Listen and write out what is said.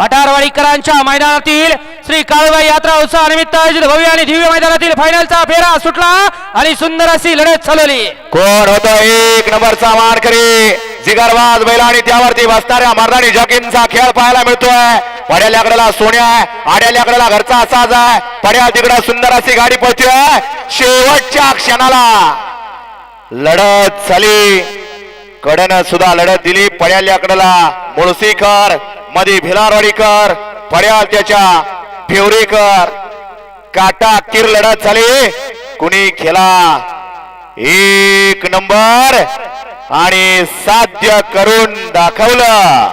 पठारवाडीकरांच्या मैदानातील श्री काळबाई यात्रा उत्सवानिमित्त आयोजित भव्य आणि दिव्य मैदानातील फायनलचा फेरा सुटला आणि सुंदर अशी लढत चालवली कोण होतो? एक नंबरचा मारकरी जिगरबाज बैल आणि त्यावरती बसणाऱ्या मर्दानी जॉकिनचा खेळ पाहायला मिळतोय. पड्याल्याकडेला सोन्या आहे आड्याल्याकडेला घरचा असाच आहे. पड्या तिकडे सुंदर अशी गाडी पळतीय. शेवटच्या क्षणाला लढत झाली. कडनं सुद्धा लढत दिली. पड्याल्याकडेला मुळसीकरमध्ये भिलारवाडीकर पड्याल त्याच्या भिवरेकर काटा किर लढत झाली. कुणी खेळा? एक नंबर. आणि साध्य करून दाखवलं.